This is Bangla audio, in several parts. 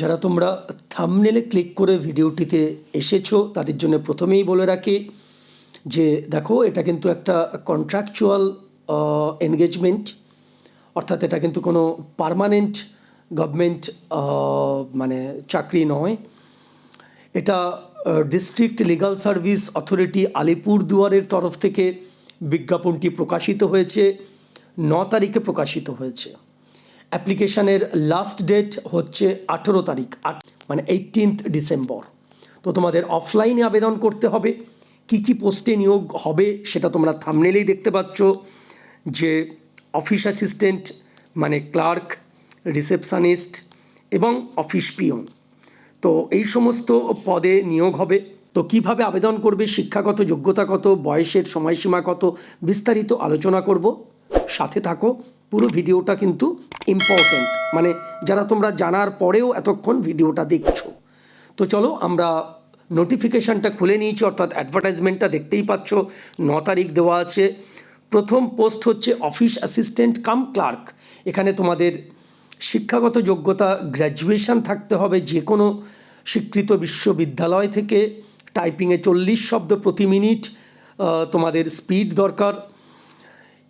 যারা তোমরা থামনেলে ক্লিক করে ভিডিওটিতে এসেছ, তাদের জন্য প্রথমেই বলে রাখি যে দেখো, এটা কিন্তু একটা কন্ট্রাকচুয়াল এনগেজমেন্ট অর্থাৎ এটা কিন্তু কোনো পার্মানেন্ট গভর্নমেন্ট মানে চাকরি নয়। এটা ডিস্ট্রিক্ট লিগাল সার্ভিস অথরিটি আলিপুরদুয়ারের তরফ থেকে বিজ্ঞাপনটি প্রকাশিত হয়েছে, ন তারিখে প্রকাশিত হয়েছে। অ্যাপ্লিকেশানের লাস্ট ডেট হচ্ছে আঠেরো তারিখ, আট মানে এইটিনথ ডিসেম্বর তো তোমাদের অফলাইনে আবেদন করতে হবে। কি কি পোস্টে নিয়োগ হবে সেটা তোমরা থামনেলেই দেখতে পাচ্ছ যে অফিস অ্যাসিস্ট্যান্ট মানে ক্লার্ক রিসেপশানিস্ট এবং অফিস পিয়ন তো এই সমস্ত পদে নিয়োগ হবে। তো কীভাবে আবেদন করবে শিক্ষাগত যোগ্যতা কত, বয়সের সময়সীমা কত, বিস্তারিত আলোচনা করব। সাথে থাকো, পুরো ভিডিওটা কিন্তু ইম্পর্ট্যান্ট মানে যারা তোমরা জানার পরেও এতক্ষণ ভিডিওটা দেখছ। তো চলো আমরা নোটিফিকেশানটা খুলে নিয়েছি, অর্থাৎ অ্যাডভার্টাইজমেন্টটা দেখতেই পাচ্ছ, ন তারিখ দেওয়া আছে। প্রথম পোস্ট হচ্ছে অফিস অ্যাসিস্ট্যান্ট কাম ক্লার্ক এখানে তোমাদের শিক্ষাগত যোগ্যতা গ্র্যাজুয়েশন থাকতে হবে যে কোনো স্বীকৃত বিশ্ববিদ্যালয় থেকে। টাইপিংয়ে চল্লিশ শব্দ প্রতি মিনিট তোমাদের স্পিড দরকার।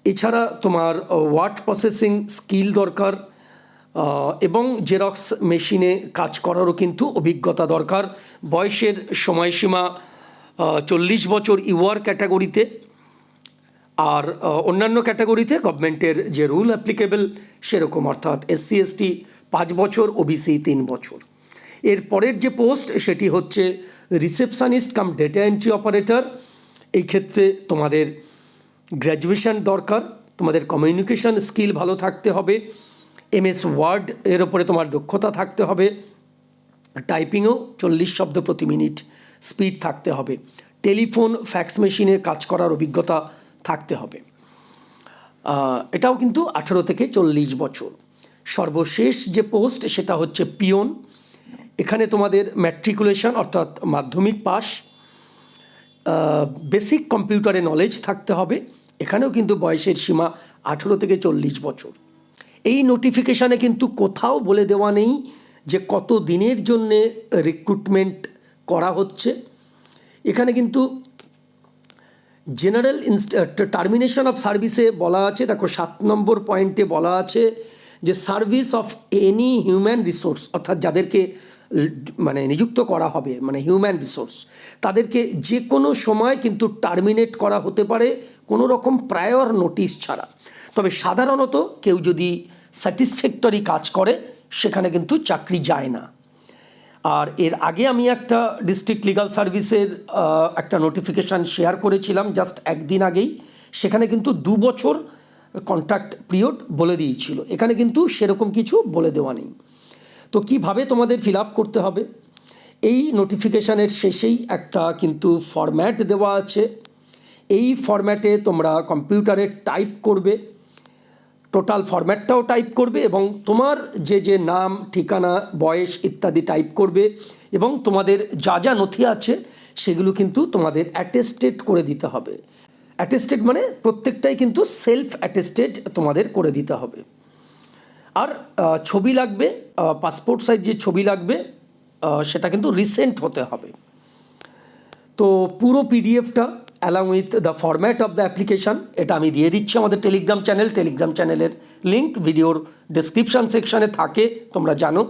এছাড়া তোমার ওয়ার্ড প্রসেসিং স্কিল দরকার এবং জেরক্স মেশিনে কাজ করারও কিন্তু অভিজ্ঞতা দরকার। বয়সের সময়সীমা চল্লিশ বছর ইউআর ক্যাটাগরিতে। আর অন্যান্য ক্যাটাগরিতে গভর্নমেন্টের যে রুল অ্যাপ্লিকেবল সেরকম, অর্থাৎ এসসি এসটি পাঁচ বছর ওবিসি তিন বছর। এর পরের যে পোস্ট সেটি হচ্ছে receptionist cum data entry operator এই ক্ষেত্রে তোমাদের গ্র্যাজুয়েশন দরকার, তোমাদের কমিউনিকেশন স্কিল ভালো থাকতে হবে এমএস ওয়ার্ড এর ওপরে তোমার দক্ষতা থাকতে হবে টাইপিংও চল্লিশ শব্দ প্রতি মিনিট স্পিড থাকতে হবে টেলিফোন ফ্যাক্স মেশিনে কাজ করার অভিজ্ঞতা থাকতে হবে। এটাও কিন্তু আঠেরো থেকে চল্লিশ বছর। সর্বশেষ যে পোস্ট সেটা হচ্ছে পিয়ন এখানে তোমাদের ম্যাট্রিকুলেশন অর্থাৎ মাধ্যমিক পাস বেসিক কম্পিউটারে নলেজ থাকতে হবে। এখানেও কিন্তু বয়সের সীমা আঠেরো থেকে চল্লিশ বছর। এই নোটিফিকেশানে কিন্তু কোথাও বলে দেওয়া নেই যে কত দিনের জন্যে রিক্রুটমেন্ট করা হচ্ছে। এখানে কিন্তু জেনারেল টার্মিনেশন অফ সার্ভিসে বলা আছে, দেখো সাত নম্বর পয়েন্টে বলা আছে যে service of any human resource অর্থাৎ যাদেরকে মানে নিযুক্ত করা হবে মানে হিউম্যান রিসোর্স তাদেরকে যে কোনো সময় কিন্তু টার্মিনেট করা হতে পারে। কোনো রকম প্রায়র নোটিশ ছাড়া। তবে সাধারণত কেউ যদি স্যাটিসফ্যাক্টরি কাজ করে, সেখানে কিন্তু চাকরি যায় না। আর এর আগে আমি একটা ডিস্ট্রিক্ট লিগাল সার্ভিসের একটা নোটিফিকেশান শেয়ার করেছিলাম জাস্ট একদিন আগেই। সেখানে কিন্তু দু বছর কন্ট্রাক্ট পিরিয়ড বলে দিয়েছিল। এখানে কিন্তু সেরকম কিছু বলে দেওয়া নেই। তো কীভাবে তোমাদের ফিল আপ করতে হবে? এই নোটিফিকেশানের শেষেই একটা কিন্তু ফরম্যাট দেওয়া আছে। এই ফরম্যাটে তোমরা কম্পিউটারে টাইপ করবে টোটাল ফরম্যাটটাও টাইপ করবে এবং তোমার যে যে নাম, ঠিকানা, বয়স ইত্যাদি টাইপ করবে এবং তোমাদের যা যা নথি আছে সেগুলো কিন্তু তোমাদের অ্যাটেস্টেড করে দিতে হবে। অ্যাটেস্টেড মানে প্রত্যেকটাই কিন্তু সেলফ অ্যাটেস্টেড তোমাদের করে দিতে হবে। আর ছবি লাগবে পাসপোর্ট সাইজ যে ছবি লাগবে সেটা কিন্তু রিসেন্ট হতে হবে। তো পুরো পিডিএফটা along with the format of the application এটা আমি দিয়ে দিচ্ছি আমাদের টেলিগ্রাম চ্যানেল টেলিগ্রাম চ্যানেলের লিঙ্ক ভিডিওর ডেসক্রিপশান সেকশানে থাকে, তোমরা জানো।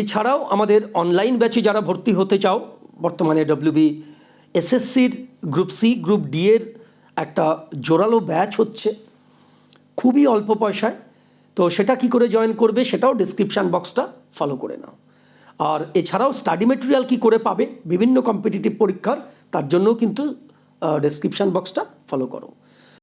এছাড়াও আমাদের অনলাইন ব্যাচে যারা ভর্তি হতে চাও, বর্তমানে ডব্লিউবি এসএসসির গ্রুপ সি গ্রুপ ডি এর একটা জোরালো ব্যাচ হচ্ছে, খুবই অল্প পয়সায়। তো সেটা কি করে জয়েন করবে সেটাও ডিসক্রিপশান বক্সটা ফলো করে নাও। আর এছাড়াও স্টাডি মেটেরিয়াল কি করে পাবে, বিভিন্ন কম্পিটিটিভ পরীক্ষার, তার জন্যও কিন্তু ডেসক্রিপশান বক্সটা ফলো করো।